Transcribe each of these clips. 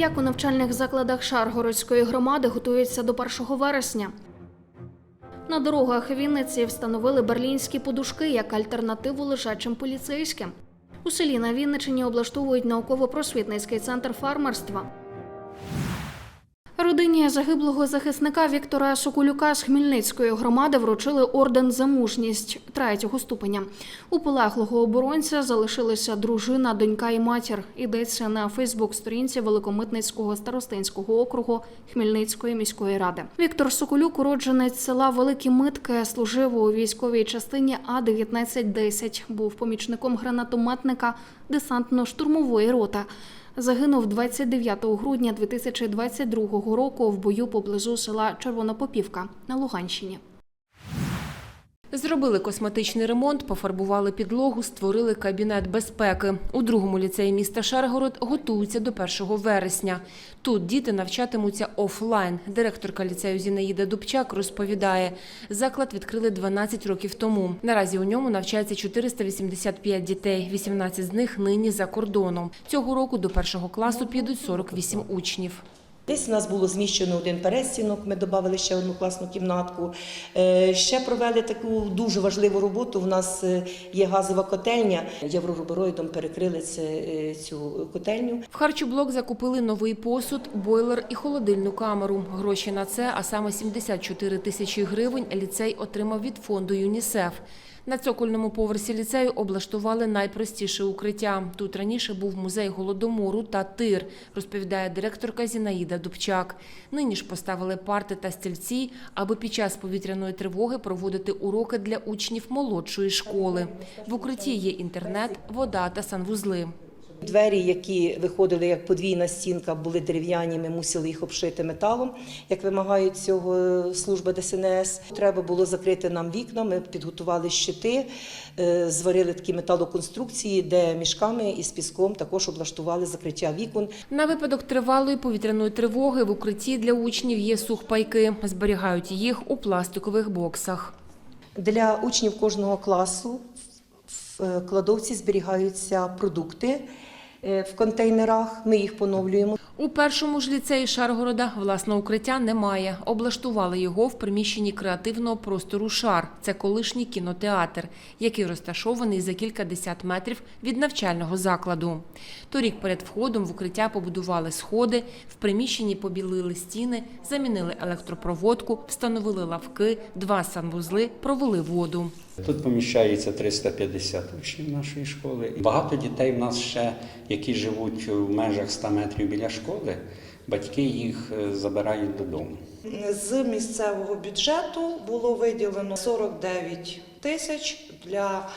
Як у навчальних закладах Шаргородської громади готуються до 1 вересня? На дорогах Вінниці встановили берлінські подушки як альтернативу лежачим поліцейським. У селі на Вінничині облаштовують науково-просвітницький центр фармерства. Родині загиблого захисника Віктора Соколюка з Хмельницької громади вручили орден за мужність третього ступеня. У полеглого оборонця залишилися дружина, донька і матір. Йдеться на Фейсбук-сторінці Великомитницького старостинського округу Хмельницької міської ради. Віктор Соколюк, уродженець села Великі Митки, служив у військовій частині А 1910 Був помічником гранатометника десантно-штурмової роти. Загинув 29 грудня 2022 року в бою поблизу села Червонопопівка на Луганщині. Зробили косметичний ремонт, пофарбували підлогу, створили кабінет безпеки. У другому ліцеї міста Шаргород готуються до 1 вересня. Тут діти навчатимуться офлайн. Директорка ліцею Зінаїда Дубчак розповідає, заклад відкрили 12 років тому. Наразі у ньому навчається 485 дітей, 18 з них нині за кордоном. Цього року до першого класу підуть 48 учнів. Десь у нас було зміщено один перестінок, ми додали ще одну класну кімнатку. Е, Ще провели таку дуже важливу роботу. У нас е, є газова котельня. Єврорубероїдом перекрили е, цю котельню. В харчоблок закупили новий посуд, бойлер і холодильну камеру. Гроші на це, а саме 74 тисячі гривень, ліцей отримав від фонду ЮНІСЕФ. На цокольному поверсі ліцею облаштували найпростіше укриття. Тут раніше був музей голодомору та тир, розповідає директорка Зінаїда Дубчак. Нині ж поставили парти та стільці, аби під час повітряної тривоги проводити уроки для учнів молодшої школи. В укритті є інтернет, вода та санвузли. Двері, які виходили як подвійна стінка, були дерев'яні. Ми мусили їх обшити металом, як вимагають цього служба ДСНС. Треба було закрити нам вікна. Ми підготували щити, е, зварили такі металоконструкції, де мішками із піском також облаштували закриття вікон. На випадок тривалої повітряної тривоги в укритті для учнів є сухпайки. Зберігають їх у пластикових боксах. Для учнів кожного класу в е, кладовці зберігаються продукти в контейнерах. Ми їх поновлюємо. У першому ж ліцеї Шаргорода власного укриття немає. Облаштували його в приміщенні креативного простору Шар. Це колишній кінотеатр, який розташований за кілька десят метрів від навчального закладу. Торік перед входом в укриття побудували сходи, в приміщенні побілили стіни, замінили електропроводку, встановили лавки, два санвузли, провели воду. Тут поміщається 350 учнів нашої школи. Багато дітей в нас ще, які живуть в межах 100 метрів біля школи, батьки їх е, забирають додому. З місцевого бюджету було виділено 49 тисяч для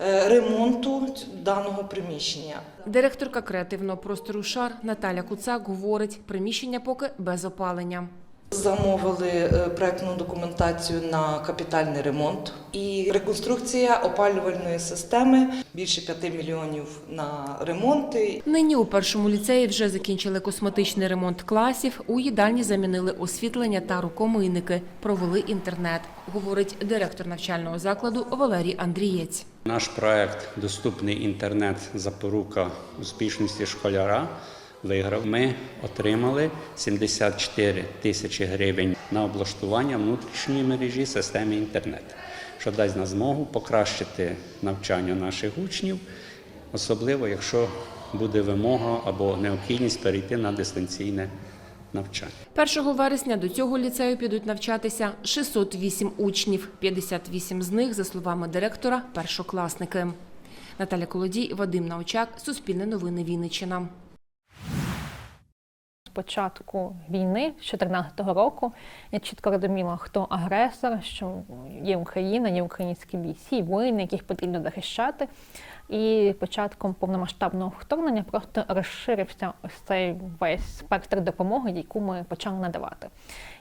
е, ремонту даного приміщення. Директорка креативного простору Шар Наталя Куцак говорить, приміщення поки без опалення. Замовили е, проектну документацію на капітальний ремонт і реконструкція опалювальної системи більше 5 мільйонів на ремонти. Нині у першому ліцеї вже закінчили косметичний ремонт класів. У їдальні замінили освітлення та рукомийники, провели інтернет, говорить директор навчального закладу Валерій Андрієць. Наш проект Доступний інтернет запорука успішності школяра виграв. Ми отримали 74 тисячі гривень на облаштування внутрішньої мережі системи інтернет, що дасть нам змогу покращити навчання наших учнів, особливо якщо буде вимога або необхідність перейти на дистанційне навчання. 1 вересня до цього ліцею підуть навчатися 608 учнів. 58 з них, за словами директора, першокласники. Наталя Колодій, Вадим Научак, Суспільне новини Вінниччина. Початку війни з 2014 року я чітко розуміла, хто агресор, що є Україна, є українські бійці, воїни, яких потрібно захищати. І початком повномасштабного вторгнення просто розширився ось цей весь спектр допомоги, яку ми почали надавати.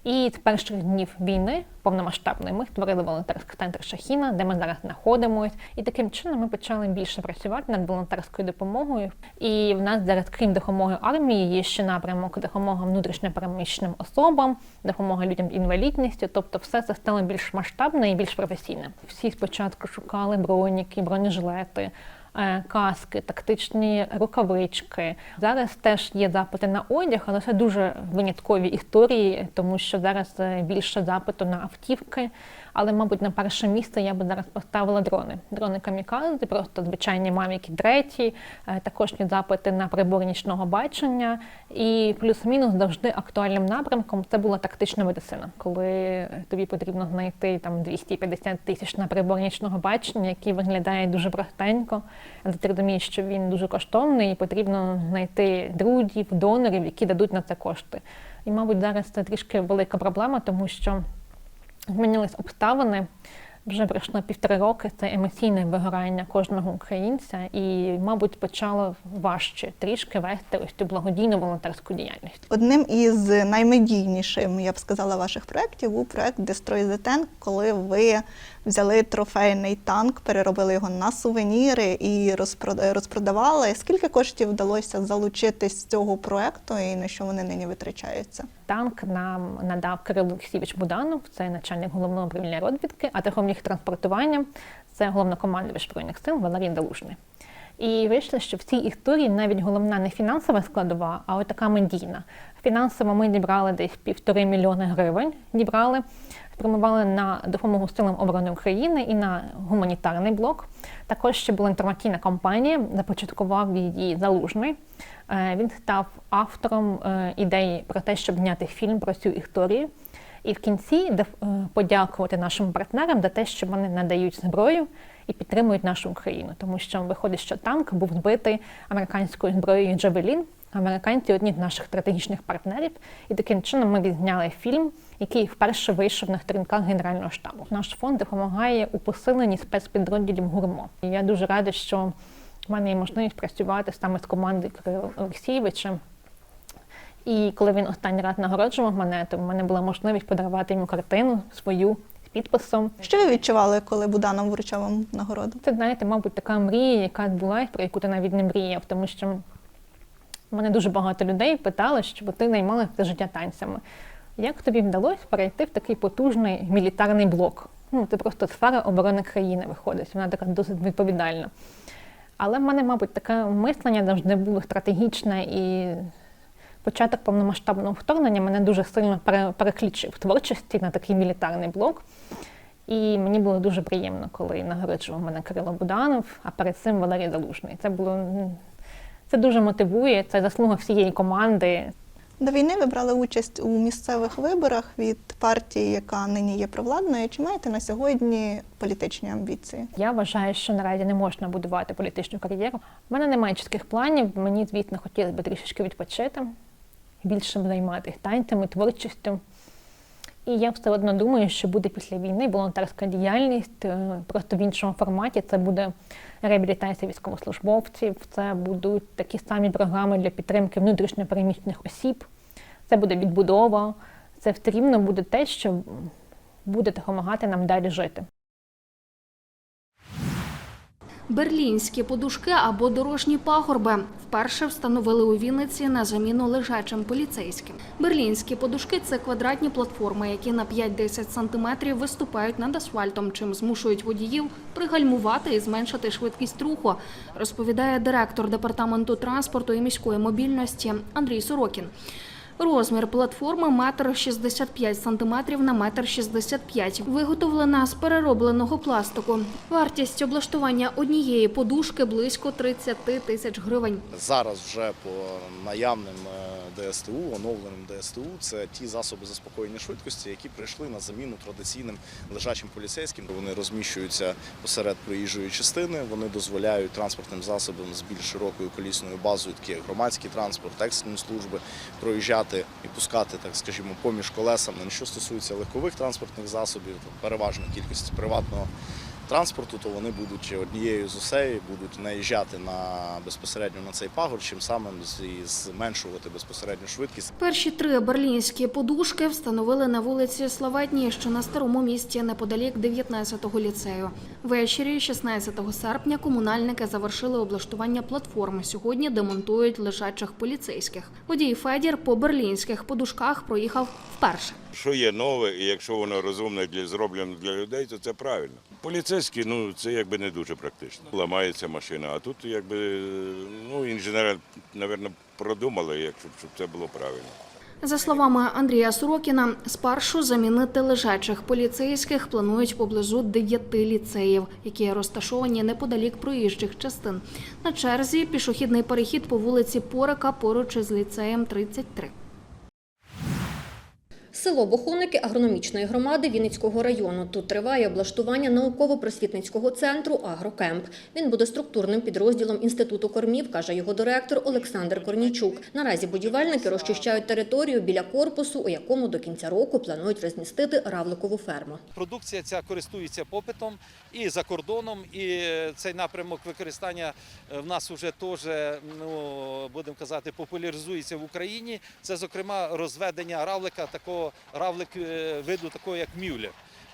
І з перших днів війни повномасштабної ми створили волонтерський центр Шахіна, де ми зараз знаходимося. І таким чином ми почали більше працювати над волонтерською допомогою. І в нас зараз, крім допомоги армії, є ще напрямок допомога внутрішньопереміщеним особам, допомога людям з інвалідністю. Тобто, все це стало більш масштабне і більш професійне. Всі спочатку шукали броніки, бронежилети. Е, каски, тактичні рукавички. Зараз теж є запити на одяг, але це дуже виняткові історії, тому що зараз е, більше запиту на автівки. Але, мабуть, на перше місце я би зараз поставила дрони. Дрони камікадзе, просто звичайні мавіки треті. Е, Також є запити на прибори нічного бачення. І плюс-мінус завжди актуальним напрямком це була тактична медицина, коли тобі потрібно знайти там 250 тисяч на прибор нічного бачення, який виглядає дуже простенько. Ти розумієш, що він дуже коштовний, і потрібно знайти друзів, донорів, які дадуть на це кошти. І, мабуть, зараз це трішки велика проблема, тому що змінились обставини. Вже пройшло півтори роки. Це емоційне вигорання кожного українця, і, мабуть, почало важче трішки вести ось цю благодійну волонтерську діяльність. Одним із наймедійнішим, я б сказала, ваших проєктів був проєкт Destroy the Tank, коли ви взяли трофейний танк, переробили його на сувеніри і розпрод- розпродавали. Скільки коштів вдалося залучити з цього проєкту і на що вони нині витрачаються? Танк нам надав Кирил Олексійович Буданов, це начальник головного управління розвідки, а техом їх транспортування це головнокомандувач збройних сил Валерій Залужний. І вийшло, що в цій історії навіть головна не фінансова складова, а от така медійна. Фінансово ми зібрали десь півтори мільйони гривень. Дібрали, спрямували на допомогу силам оборони України і на гуманітарний блок. Також ще була інформаційна кампанія, започаткував її залужний. Е, Він став автором е, ідеї про те, щоб зняти фільм про цю історію. І в кінці е, подякувати нашим партнерам за те, що вони надають зброю і підтримують нашу Україну. Тому що виходить, що танк був збитий американською зброєю Джавелін. Американці одні з наших стратегічних партнерів, і таким чином ми відзняли фільм, який вперше вийшов на сторінках Генерального штабу. Наш фонд допомагає у посиленні спецпідрозділів ГУРМО. І я дуже рада, що в мене є можливість працювати саме з командою Кирила Олексійовича. І коли він останній раз нагороджував мене, то в мене була можливість подарувати йому картину свою підписом. Що ви відчували, коли Буданов вручав вам нагороду? Це, знаєте, мабуть, така мрія, яка була, про яку ти навіть не мріяв, тому що мене дуже багато людей питали, щоб ти займалася все життя танцями. Як тобі вдалося перейти в такий потужний мілітарний блок? Ну, це просто сфера оборони країни виходить, вона така досить відповідальна. Але в мене, мабуть, таке мислення завжди було стратегічне і початок повномасштабного вторгнення мене дуже сильно пере- переключив творчості на такий мілітарний блок. І мені було дуже приємно, коли нагороджував мене Кирило Буданов, а перед цим Валерій Залужний. Це було це дуже мотивує, це заслуга всієї команди. До війни ви брали участь у місцевих виборах від партії, яка нині є провладною. Чи маєте на сьогодні політичні амбіції? Я вважаю, що наразі не можна будувати політичну кар'єру. У мене немає чітких планів. Мені, звісно, хотілося б трішечки відпочити, більше займатися танцями, творчістю. І я все одно думаю, що буде після війни волонтерська діяльність е, просто в іншому форматі. Це буде реабілітація військовослужбовців, це будуть такі самі програми для підтримки внутрішньопереміщених осіб, це буде відбудова, це все рівно буде те, що буде допомагати нам далі жити. Берлінські подушки або дорожні пагорби вперше встановили у Вінниці на заміну лежачим поліцейським. Берлінські подушки це квадратні платформи, які на 5-10 сантиметрів виступають над асфальтом, чим змушують водіїв пригальмувати і зменшити швидкість руху, розповідає директор департаменту транспорту і міської мобільності Андрій Сорокін. Розмір платформи метр 65 сантиметрів на метр 65. Виготовлена з переробленого пластику. Вартість облаштування однієї подушки близько 30 тисяч гривень. Зараз вже по наявним е, ДСТУ, оновленим ДСТУ, це ті засоби заспокоєння швидкості, які прийшли на заміну традиційним лежачим поліцейським. Вони розміщуються посеред проїжджої частини. Вони дозволяють транспортним засобам з більш широкою колісною базою, такі як громадський транспорт, екстрені служби, проїжджати і пускати, так скажімо, поміж колесами. Що стосується легкових транспортних засобів, то переважна кількість приватного транспорту, то вони будуть однією з усеї, будуть наїжджати на безпосередньо на цей пагор, чим самим і зменшувати безпосередню швидкість. Перші три берлінські подушки встановили на вулиці Славетній, що на старому місті неподалік 19-го ліцею. Ввечері 16 серпня комунальники завершили облаштування платформи. Сьогодні демонтують лежачих поліцейських. Водій Федір по берлінських подушках проїхав вперше. Що є нове, і якщо воно розумне для зроблено для людей, то це правильно. Поліцейські, ну це якби не дуже практично. Ламається машина, а тут якби ну інженери, мабуть, продумали, якщо щоб це було правильно. За словами Андрія Сорокіна, спершу замінити лежачих поліцейських планують поблизу дев'яти ліцеїв, які розташовані неподалік проїжджих частин. На черзі пішохідний перехід по вулиці Порика поруч із ліцеєм 33. Село Бохоники агрономічної громади Вінницького району. Тут триває облаштування науково-просвітницького центру Агрокемп. Він буде структурним підрозділом інституту кормів, каже його директор Олександр Корнічук. Наразі будівельники розчищають територію біля корпусу, у якому до кінця року планують розмістити равликову ферму. Продукція ця користується попитом і за кордоном, і цей напрямок використання е, в нас вже теж, ну будемо казати, популяризується в Україні. Це, зокрема, розведення равлика, такого равлик е, виду такого, як мюллер.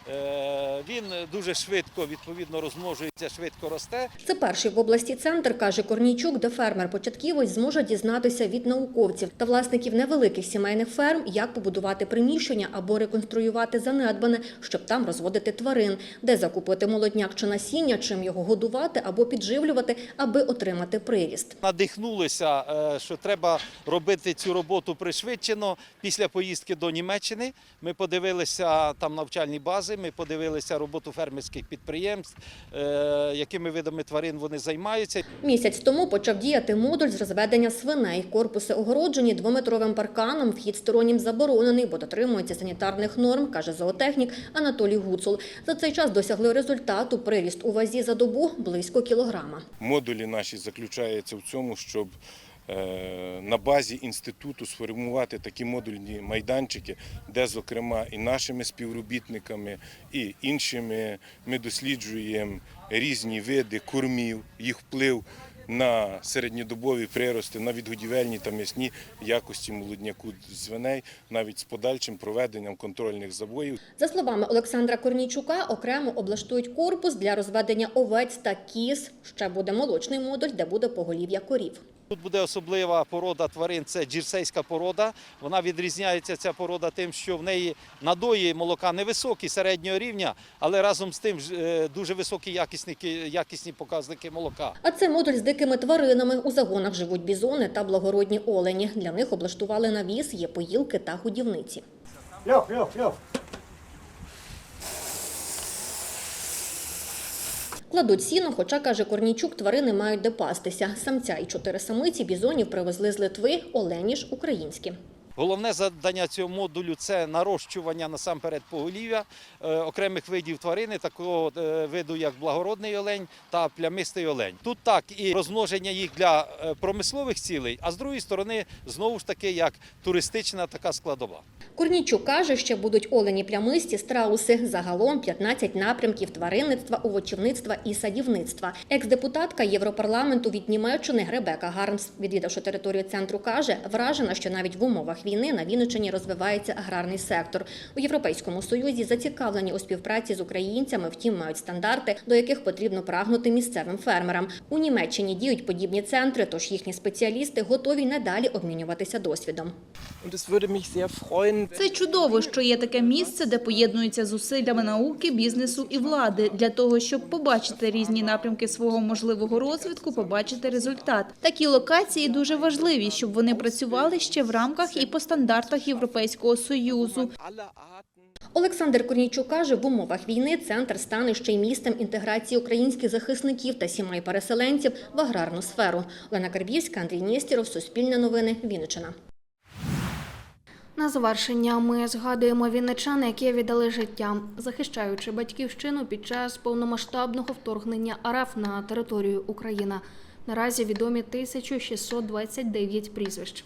Е, Він дуже швидко, відповідно, розмножується, швидко росте. Це перший в області центр, каже Корнійчук, де фермер-початківець зможе дізнатися від науковців та власників невеликих сімейних ферм, як побудувати приміщення або реконструювати занедбане, щоб там розводити тварин, де закупити молодняк чи насіння, чим його годувати або підживлювати, аби отримати приріст. Надихнулися, е, що треба робити цю роботу пришвидшено. Після поїздки до Німеччини ми подивилися там навчальні бази, ми подивилися роботу фермерських підприємств, е, якими видами тварин вони займаються. Місяць тому почав діяти модуль з розведення свиней. Корпуси огороджені двометровим парканом. Вхід стороннім заборонений, бо дотримується санітарних норм, каже зоотехнік Анатолій Гуцул. За цей час досягли результату. Приріст у вазі за добу близько кілограма. Модулі наші заключаються в цьому, щоб на базі інституту сформувати такі модульні майданчики, де, зокрема, і нашими співробітниками, і іншими ми досліджуємо різні види кормів, їх вплив на середньодобові прирости, на відгодівельні та м'ясні якості молодняку свиней, навіть з подальшим проведенням контрольних забоїв. За словами Олександра Корнійчука, окремо облаштують корпус для розведення овець та кіз. Ще буде молочний модуль, де буде поголів'я корів. Тут буде особлива порода тварин, це джерсейська порода. Вона відрізняється ця порода тим, що в неї надої молока невисокі, середнього рівня, але разом з тим ж, е, дуже високі якісні, якісні показники молока. А це модуль з дикими тваринами. У загонах живуть бізони та благородні олені. Для них облаштували навіс, є поїлки та годівниці. Льох, льох, льох. Кладуть сіно, хоча, каже Корнійчук, тварини мають де пастися. Самця і чотири самиці бізонів привезли з Литви, олені ж українські. Головне завдання цього модулю це нарощування насамперед поголів'я е, окремих видів тварини, такого е, виду, як благородний олень та плямистий олень. Тут так і розмноження їх для е, промислових цілей, а з другої сторони, знову ж таки, як туристична така складова. Корнійчук каже, що будуть олені плямисті, страуси. Загалом 15 напрямків тваринництва, овочівництва і садівництва. Екс-депутатка Європарламенту від Німеччини Ребека Гармс, відвідавши територію центру, каже, вражена, що навіть в умовах війни на Вінниччині розвивається аграрний сектор. У Європейському Союзі зацікавлені у співпраці з українцями, втім мають стандарти, до яких потрібно прагнути місцевим фермерам. У Німеччині діють подібні центри, тож їхні спеціалісти готові надалі обмінюватися досвідом. Це чудово, що є таке місце, де поєднуються зусиллями науки, бізнесу і влади для того, щоб побачити різні напрямки свого можливого розвитку, побачити результат. Такі локації дуже важливі, щоб вони працювали ще в рамках і по стандартах Європейського союзу. Олександр Корнійчук каже, в умовах війни центр стане ще й місцем інтеграції українських захисників та сімей переселенців в аграрну сферу. Олена Карбівська, Андрій Нєстіров, Суспільне новини, Вінниччина. На завершення ми згадуємо вінничан, які віддали життя, захищаючи батьківщину під час повномасштабного вторгнення РФ на територію України. Наразі відомі 1629 прізвищ.